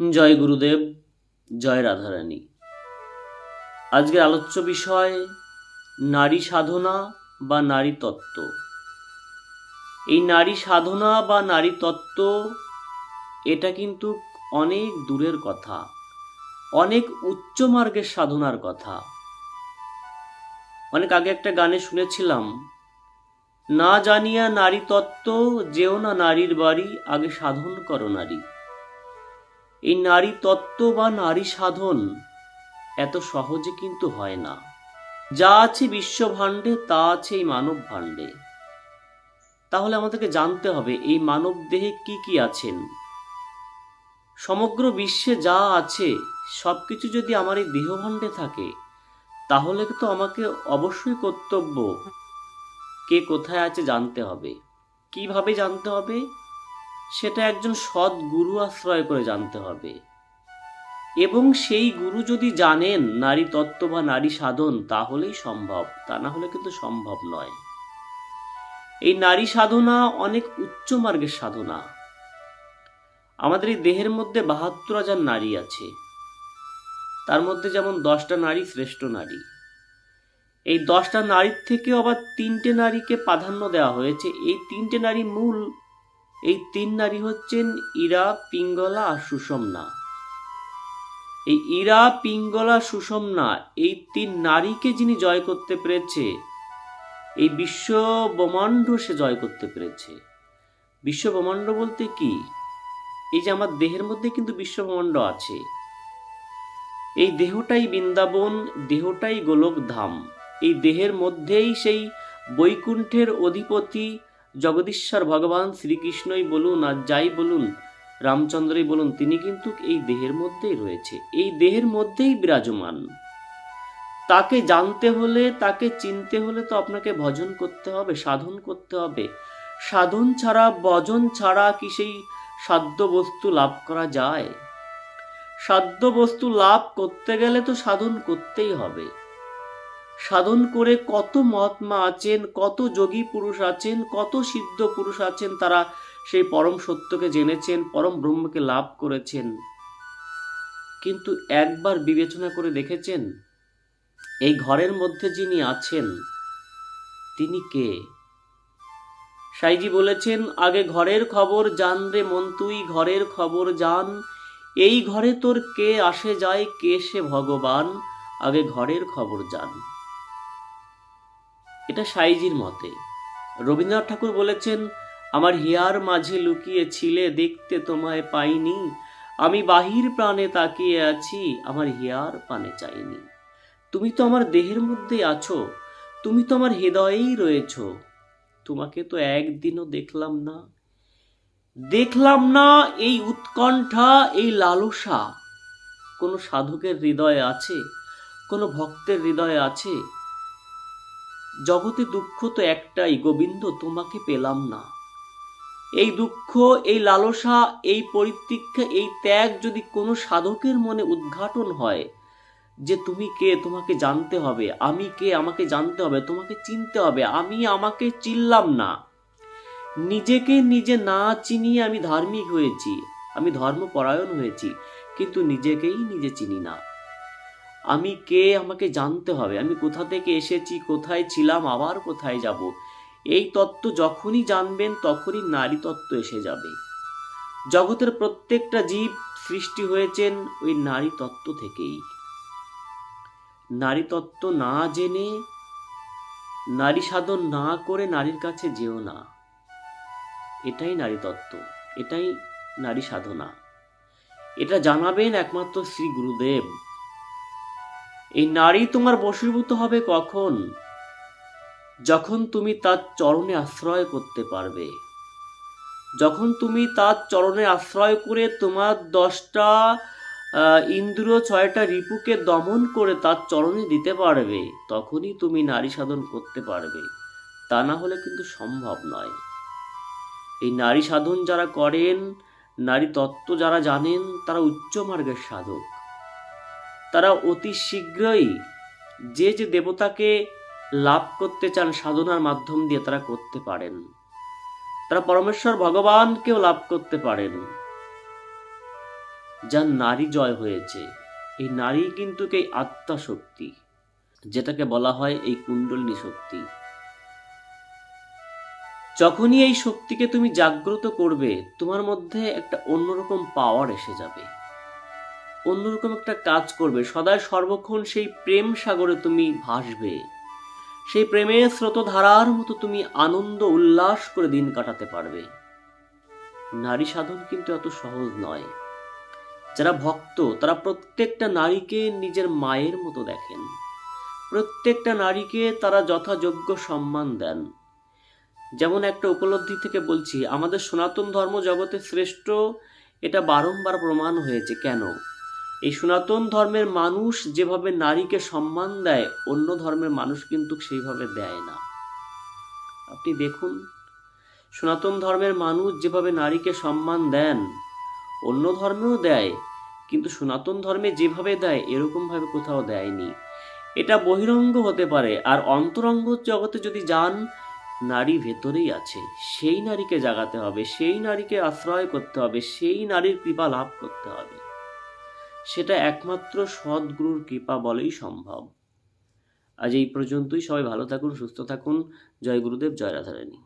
জয় গুরুদেব, জয় রাধারানী। আজকের আলোচ্য বিষয়, নারী সাধনা বা নারী তত্ত্ব। এই নারী সাধনা বা নারী তত্ত্ব, এটা কিন্তু অনেক দূরের কথা, অনেক উচ্চ মার্গের সাধনার কথা। অনেক আগে একটা গানে শুনেছিলাম, না জানিয়া নারী তত্ত্ব, যেও না নারীর বাড়ি, আগে সাধন করো নারী। এই নারী তত্ত্ব বা নারী সাধন এত সহজে কিন্তু হয় না। যা আছে বিশ্ব ভাণ্ডে, তা আছে এই মানব ভাণ্ডে। তাহলে আমাদেরকে জানতে হবে, এই মানব দেহে কি কি আছেন? সমগ্র বিশ্বে যা আছে সব কিছু যদি আমার এই দেহভাণ্ডে থাকে, তাহলে তো আমাকে অবশ্যই কর্তব্য কে কোথায় আছে জানতে হবে। কীভাবে জানতে হবে? সেটা একজন সৎ গুরু আশ্রয় করে জানতে হবে। এবং সেই গুরু যদি জানেন নারী তত্ত্ব বা নারী সাধন, তাহলেই সম্ভব, তা না হলে কিন্তু সম্ভব নয়। এই নারী সাধনা অনেক উচ্চ মার্গের সাধনা। আমাদের এই দেহের মধ্যে বাহাত্তর হাজার নারী আছে। তার মধ্যে যেমন দশটা নারী, শ্রেষ্ঠ নারী। এই দশটা নারীর থেকেও আবার তিনটে নারীকে প্রাধান্য দেওয়া হয়েছে। এই তিনটে নারী মূল এই তিন নারী হচ্ছেন ইরা, পিঙ্গলা আর সুষমনা। এই ইরা, পিঙ্গলা, সুষমনা এই তিন নারীকে যিনি জয় করতে পেরেছে, এই বিশ্ব ব্রহ্মাণ্ড সে জয় করতে পেরেছে। বিশ্ব ব্রহ্মাণ্ড বলতে কি? এই যে আমার দেহের মধ্যে কিন্তু বিশ্ব ব্রহ্মাণ্ড আছে। এই দেহটাই বৃন্দাবন, দেহটাই গোলক ধাম এই দেহের মধ্যেই সেই বৈকুণ্ঠের অধিপতি জগদীশ্বর ভগবান শ্রীকৃষ্ণই বলুন আর যাই বলুন, রামচন্দ্রই বলুন, তিনি কিন্তু এই দেহের মধ্যেই রয়েছে, এই দেহের মধ্যেই বিরাজমান। তাকে জানতে হলে, তাকে চিনতে হলে তো আপনাকে ভজন করতে হবে, সাধন করতে হবে। সাধন ছাড়া, ভজন ছাড়া কি সেই সাধ্য বস্তু লাভ করা যায়? সাধ্য বস্তু লাভ করতে গেলে তো সাধন করতেই হবে। সাধন করে কত মহাত্মা আছেন, কত যোগী পুরুষ আছেন, কত সিদ্ধ পুরুষ আছেন তারা সেই পরম সত্যকে জেনেছেন, পরম ব্রহ্মকে লাভ করেছেন। কিন্তু একবার বিবেচনা করে দেখেছেন, এই ঘরের মধ্যে যিনি আছেন, তিনি কে? সাইজি বলেছেন, আগে ঘরের খবর জান রে মন তুই, ঘরের খবর জান। এই ঘরে তোর কে আসে যায়, কে সে ভগবান? আগে ঘরের খবর জান। এটা সাইজির মতে। রবীন্দ্রনাথ ঠাকুর বলেছেন, আমার হিয়ার মাঝে লুকিয়ে ছিলে, দেখতে তোমায় পাইনি। আমি বাহির প্রাণে তাকিয়ে আছি, আমার হিয়ার পানে চাইনি। তুমি তো আমার দেহের মধ্যে আছো, তুমি তো আমার হৃদয়েই রয়েছ। তোমাকে তো একদিনও দেখলাম না। দেখলাম না এই উৎকণ্ঠা, এই লালসা। কোনো সাধকের হৃদয়ে আছে, কোনো ভক্তের হৃদয়ে আছে জগতে দুঃখ তো একটাই, গোবিন্দ তোমাকে পেলাম না। এই দুঃখ, এই লালসা, এই পরিতীক্ষা, এই ত্যাগ যদি কোনো সাধকের মনে উদ্ঘাটন হয় যে তুমি কে, তোমাকে জানতে হবে, আমি কে, আমাকে জানতে হবে, তোমাকে চিনতে হবে, আমি আমাকে চিনলাম না। নিজেকে নিজে না চিনিয়ে আমি ধার্মিক হয়েছি, আমি ধর্মপরায়ণ হয়েছি, কিন্তু নিজেকেই নিজে চিনি না। আমি কে? আমাকে জানতে হবে। আমি কোথা থেকে এসেছি? কোথায় ছিলাম? আবার কোথায় যাব? এই তত্ত্ব যখনই জানবেন, তখনই নারী তত্ত্ব এসে যাবে। জগতের প্রত্যেকটা জীব সৃষ্টি হয়েছেন ওই নারী তত্ত্ব থেকেই। নারী তত্ত্ব না জেনে, নারী সাধন না করে নারীর কাছে যেও না। এটাই নারী তত্ত্ব। এটাই নারী সাধনা। এটা জানাবেন একমাত্র শ্রী গুরুদেব। এই নারী তোমার বশীভূত হবে কখন? যখন তুমি তার চরণে আশ্রয় করতে পারবে। যখন তুমি তার চরণে আশ্রয় করে তোমার দশটা ইন্দ্রিয় ছয়টা রিপুকে দমন করে তার চরণে দিতে পারবে, তখনই তুমি নারী সাধন করতে পারবে। তা না হলে কিন্তু সম্ভব নয়। এই নারী সাধন যারা করেন, নারী তত্ত্ব যারা জানেন, তারা উচ্চ মার্গের সাধক। তারা অতি শীঘ্রই যে যে দেবতাকে লাভ করতে চান সাধনার মাধ্যম দিয়ে তারা করতে পারেন। তারা পরমেশ্বর ভগবানকেও লাভ করতে পারেন। যার নারী জয় হয়েছে, এই নারী কিন্তু এই আত্মা শক্তি যেটাকে বলা হয় এই কুণ্ডলিনী শক্তি। যখনই এই শক্তিকে তুমি জাগ্রত করবে, তোমার মধ্যে একটা অন্যরকম পাওয়ার এসে যাবে। অন্যরকম একটা কাজ করবে। সদায় সর্বক্ষণ সেই প্রেম সাগরে তুমি ভাসবে। সেই প্রেমের স্রোতধারার মতো তুমি আনন্দ উল্লাস করে দিন কাটাতে পারবে। নারী সাধন কিন্তু এত সহজ নয়। যারা ভক্ত, তারা প্রত্যেকটা নারীকে নিজের মায়ের মতো দেখেন। প্রত্যেকটা নারীকে তারা যথাযোগ্য সম্মান দেন। যেমন একটা উপলব্ধি থেকে বলছি, আমাদের সনাতন ধর্ম জগতে শ্রেষ্ঠ, এটা বারংবার প্রমাণ হয়েছে। কেন? এই সনাতন ধর্মের মানুষ যেভাবে নারীকে সম্মান দেয়, অন্য ধর্মের মানুষ কিন্তু সেইভাবে দেয় না। আপনি দেখুন, সনাতন ধর্মের মানুষ যেভাবে নারীকে সম্মান দেন, অন্য ধর্মেও দেয়, কিন্তু সনাতন ধর্মে যেভাবে দেয়, এরকমভাবে কোথাও দেয়নি। এটা বহিরঙ্গ হতে পারে, আর অন্তরঙ্গ জগতে যদি যান, নারী ভেতরেই আছে। সেই নারীকে জাগাতে হবে, সেই নারীকে আশ্রয় করতে হবে, সেই নারীর কৃপা লাভ করতে হবে। সেটা একমাত্র সদ্গুরুর কৃপা বলেই সম্ভব। আজ এই পর্যন্তই। সবাই ভালো থাকুন, সুস্থ থাকুন। জয় গুরুদেব, জয় রাধারানী।